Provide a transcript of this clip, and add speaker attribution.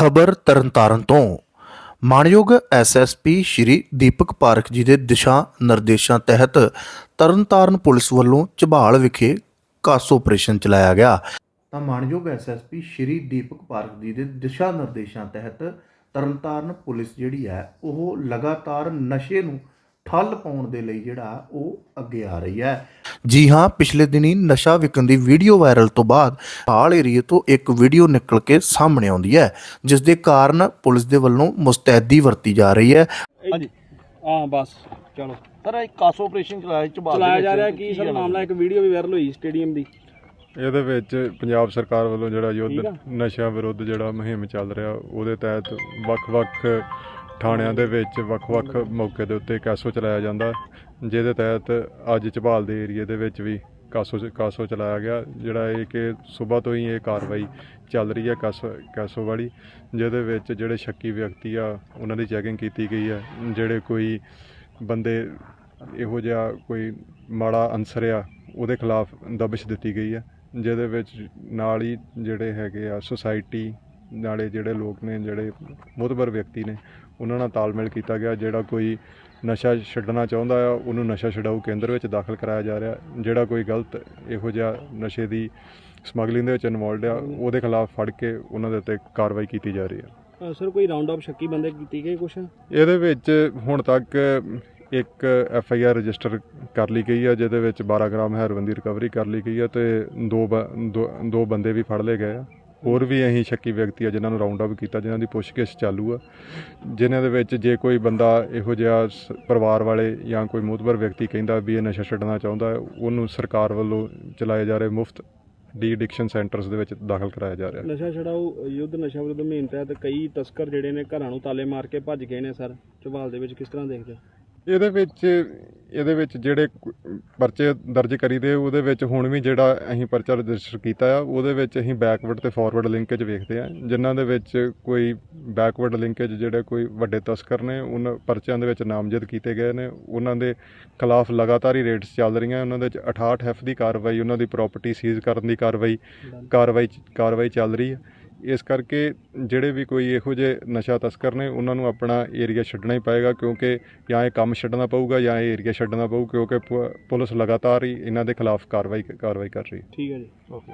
Speaker 1: ਖਬਰ ਤਰਨਤਾਰਨ ਤੋਂ। ਮਾਣਯੋਗ ਐਸਐਸਪੀ ਸ਼੍ਰੀ ਦੀਪਕ ਪਾਰਕ ਜੀ ਦੇ ਦਿਸ਼ਾ ਨਿਰਦੇਸ਼ਾਂ ਤਹਿਤ ਤਰਨਤਾਰਨ ਪੁਲਿਸ ਵੱਲੋਂ ਝਬਾਲ ਵਿਖੇ ਕਾਸ ਆਪਰੇਸ਼ਨ ਚਲਾਇਆ ਗਿਆ। ਤਾਂ ਮਾਣਯੋਗ ਐਸਐਸਪੀ ਸ਼੍ਰੀ ਦੀਪਕ ਪਾਰਕ ਜੀ ਦੇ ਦਿਸ਼ਾ ਨਿਰਦੇਸ਼ਾਂ ਤਹਿਤ ਤਰਨਤਾਰਨ ਪੁਲਿਸ ਜਿਹੜੀ ਹੈ, ਉਹ ਲਗਾਤਾਰ ਨਸ਼ੇ ਨੂੰ ਠੱਲ ਪਾਉਣ ਦੇ ਲਈ ਜਿਹੜਾ ਉਹ ਅੱਗੇ ਆ ਰਹੀ ਹੈ ਜੀ ਹਾਂ ਪਿਛਲੇ ਦਿਨੀ ਨਸ਼ਾ ਵਿਕਣ ਦੀ ਵੀਡੀਓ ਵਾਇਰਲ ਤੋਂ ਬਾਅਦ ਹਾਲ ਏਰੀਏ ਤੋਂ ਇੱਕ ਵੀਡੀਓ ਨਿਕਲ ਕੇ ਸਾਹਮਣੇ ਆਉਂਦੀ ਹੈ ਜਿਸ ਦੇ ਕਾਰਨ ਪੁਲਿਸ ਦੇ ਵੱਲੋਂ ਮੁਸਤੈਦੀ ਵਰਤੀ ਜਾ ਰਹੀ ਹੈ
Speaker 2: ਹਾਂਜੀ
Speaker 3: ਹਾਂ ਬਸ ਚਲੋ
Speaker 2: ਸਰ ਇੱਕ ਕਾਸ ਆਪਰੇਸ਼ਨ ਚਲਾਇਆ ਝਬਾਲ ਦੇ
Speaker 3: ਚਲਾਇਆ
Speaker 2: ਵਿੱਚ।
Speaker 3: ਜਾ ਰਿਹਾ ਕੀ ਸਰ
Speaker 2: ਕਹਿਣਾ?
Speaker 3: ਮਾਮਲਾ ਇੱਕ ਵੀਡੀਓ ਵੀ ਵਾਇਰਲ ਹੋਈ ਸਟੇਡੀਅਮ ਦੀ
Speaker 4: ਇਹਦੇ ਵਿੱਚ ਪੰਜਾਬ ਸਰਕਾਰ ਵੱਲੋਂ ਜਿਹੜਾ ਯੁੱਧ। ਨਸ਼ਿਆਂ ਵਿਰੁੱਧ ਜਿਹੜਾ ਮੁਹਿੰਮ ਚੱਲ ਰਿਹਾ ਉਹਦੇ ਤਹਿਤ ਵੱਖ-ਵੱਖ ਥਾਣਿਆਂ ਦੇ ਵਿੱਚ ਵੱਖ-ਵੱਖ ਮੌਕੇ ਦੇ ਉੱਤੇ ਕਾਸੋ ਚਲਾਇਆ ਜਾਂਦਾ। ਜਿਹਦੇ ਤਹਿਤ ਅੱਜ ਝਬਾਲ ਦੇ ਏਰੀਏ ਦੇ ਵਿੱਚ ਵੀ ਕਾਸੋ ਕਾਸੋ ਚਲਾਇਆ ਗਿਆ, ਜਿਹੜਾ ਇਹ ਕਿ ਸਵੇਰ ਤੋਂ ਹੀ ਇਹ ਕਾਰਵਾਈ ਚੱਲ ਰਹੀ ਹੈ ਕਾਸੋ ਕਾਸੋ ਵਾਲੀ, ਜਿਹਦੇ ਵਿੱਚ ਜਿਹੜੇ ਸ਼ੱਕੀ ਵਿਅਕਤੀ ਆ, ਉਹਨਾਂ ਦੀ ਚੈਕਿੰਗ ਕੀਤੀ ਗਈ ਹੈ। ਜਿਹੜੇ ਕੋਈ ਬੰਦੇ ਇਹੋ ਜਿਹਾ ਕੋਈ ਮਾੜਾ ਅਨਸਰ ਆ, ਉਹਦੇ ਖਿਲਾਫ ਦਬਿਸ਼ ਦਿੱਤੀ ਗਈ ਹੈ। ਜਿਹਦੇ ਵਿੱਚ ਨਾਲ ਹੀ ਜਿਹੜੇ ਹੈਗੇ ਆ ਸੁਸਾਇਟੀ ਨਾਲੇ ਜਿਹੜੇ ਲੋਕ ਨੇ ਜਿਹੜੇ ਮੁਤਬਰ ਵਿਅਕਤੀ ਨੇ ਉਹਨਾਂ ਨਾਲ ਤਾਲਮੇਲ ਕੀਤਾ ਗਿਆ ਜਿਹੜਾ ਕੋਈ ਨਸ਼ਾ ਛੱਡਣਾ ਚਾਹੁੰਦਾ ਆ ਉਹਨੂੰ ਨਸ਼ਾ ਛਡਾਊ ਕੇਂਦਰ ਵਿੱਚ ਦਾਖਲ ਕਰਾਇਆ ਜਾ ਰਿਹਾ। ਜਿਹੜਾ ਕੋਈ ਗਲਤ ਇਹੋ ਜਿਹਾ ਨਸ਼ੇ ਦੀ ਸਮਗਲਿੰਗ ਦੇ ਵਿੱਚ ਇਨਵੋਲਡ ਆ ਉਹਦੇ ਖਿਲਾਫ ਫੜ ਕੇ ਉਹਨਾਂ ਦੇ ਉੱਤੇ ਕਾਰਵਾਈ ਕੀਤੀ ਜਾ ਰਹੀ ਹੈ
Speaker 3: ਸਰ ਕੋਈ ਰਾਉਂਡ ਅਪ ਸ਼ੱਕੀ ਬੰਦੇ ਕੀਤੀ ਗਈ ਕੁਛ?
Speaker 4: ਇਹਦੇ ਵਿੱਚ ਹੁਣ ਤੱਕ ਇੱਕ ਐਫ ਆਈ ਆਰ ਰਜਿਸਟਰ ਕਰ ਲਈ ਗਈ ਹੈ ਜਿਹਦੇ ਵਿੱਚ 12 ਗ੍ਰਾਮ ਹੈਰੋਇਨ ਦੀ ਰਿਕਵਰੀ ਕਰ ਲਈ ਗਈ ਹੈ ਤੇ ਦੋ- ਦੋ ਬੰਦੇ ਵੀ ਫੜ ਲਏ ਗਏ ਆ। ਹੋਰ ਵੀ ਅਸੀਂ ਸ਼ੱਕੀ ਵਿਅਕਤੀ ਆ ਜਿਨ੍ਹਾਂ ਨੂੰ ਰਾਉਂਡ ਅਪ ਕੀਤਾ ਜਿਨ੍ਹਾਂ ਦੀ ਪੁੱਛਗਿੱਛ ਚਾਲੂ ਆ ਜਿਨ੍ਹਾਂ ਦੇ ਵਿੱਚ ਜੇ ਕੋਈ ਬੰਦਾ ਇਹੋ ਜਿਹਾ ਪਰਿਵਾਰ ਵਾਲੇ ਜਾਂ ਕੋਈ ਮੋਤਬਰ ਵਿਅਕਤੀ ਕਹਿੰਦਾ ਵੀ ਇਹ ਨਸ਼ਾ ਛੱਡਣਾ ਚਾਹੁੰਦਾ ਉਹਨੂੰ ਸਰਕਾਰ ਵੱਲੋਂ ਚਲਾਏ ਜਾ ਰਹੇ ਮੁਫਤ ਡੀ ਐਡਿਕਸ਼ਨ ਸੈਂਟਰਸ ਦੇ ਵਿੱਚ ਦਾਖਲ ਕਰਾਇਆ ਜਾ ਰਿਹਾ
Speaker 3: ਨਸ਼ਾ ਛਡਾਓ ਯੁੱਧ ਨਸ਼ਾ ਵਿਰੁੱਧ ਮੁਹਿੰਮ ਤਹਿਤ ਕਈ ਤਸਕਰ ਜਿਹੜੇ ਨੇ ਘਰਾਂ ਨੂੰ ਤਾਲੇ ਮਾਰ ਕੇ ਭੱਜ ਗਏ ਨੇ ਸਰ ਝਵਾਲ ਦੇ ਵਿੱਚ ਕਿਸ ਤਰ੍ਹਾਂ ਦੇਖਦੇ?
Speaker 4: ਇਹਦੇ ਵਿੱਚ ਇਹਦੇ ਵਿੱਚ ਜਿਹੜੇ ਪਰਚੇ ਦਰਜ ਕਰੀਦੇ ਉਹਦੇ ਵਿੱਚ ਹੁਣ ਵੀ ਜਿਹੜਾ ਅਸੀਂ ਪਰਚਾ ਰਜਿਸਟਰ ਕੀਤਾ ਆ, ਉਹਦੇ ਵਿੱਚ ਅਸੀਂ ਬੈਕਵਰਡ ਤੇ ਫਾਰਵਰਡ ਲਿੰਕੇਜ ਵੇਖਦੇ ਆ, ਜਿਨ੍ਹਾਂ ਦੇ ਵਿੱਚ ਕੋਈ ਬੈਕਵਰਡ ਲਿੰਕੇਜ ਜਿਹੜੇ ਕੋਈ ਵੱਡੇ ਤਸਕਰ ਨੇ ਉਹਨਾਂ ਪਰਚਿਆਂ ਦੇ ਵਿੱਚ ਨਾਮਜ਼ਦ ਕੀਤੇ ਗਏ ਨੇ, ਉਹਨਾਂ ਦੇ ਖਿਲਾਫ ਲਗਾਤਾਰ ਹੀ ਰੇਡਸ ਚੱਲ ਰਹੀਆਂ, ਉਹਨਾਂ ਦੇ ਵਿੱਚ 68 ਐਫ ਦੀ ਕਾਰਵਾਈ, ਉਹਨਾਂ ਦੀ ਪ੍ਰਾਪਰਟੀ ਸੀਜ਼ ਕਰਨ ਦੀ ਕਾਰਵਾਈ ਕਾਰਵਾਈ ਕਾਰਵਾਈ ਚੱਲ ਰਹੀ ਹੈ ਇਸ ਕਰਕੇ ਜਿਹੜੇ ਵੀ ਕੋਈ ਇਹੋ ਜਿਹੇ ਨਸ਼ਾ ਤਸਕਰ ਨੇ, ਉਹਨਾਂ ਨੂੰ ਆਪਣਾ ਏਰੀਆ ਛੱਡਣਾ ਹੀ ਪਏਗਾ, ਕਿਉਂਕਿ ਜਾਂ ਇਹ ਕੰਮ ਛੱਡਣਾ ਪਊਗਾ ਜਾਂ ਇਹ ਏਰੀਆ ਛੱਡਣਾ ਪਊ, ਕਿਉਂਕਿ ਪੁ- ਪੁਲਿਸ ਲਗਾਤਾਰ ਹੀ ਇਹਨਾਂ ਦੇ ਖਿਲਾਫ ਕਾਰਵਾਈ ਕਾਰਵਾਈ ਕਰ ਰਹੀ ਹੈ।
Speaker 3: ਠੀਕ ਹੈ ਜੀ। ਓਕੇ।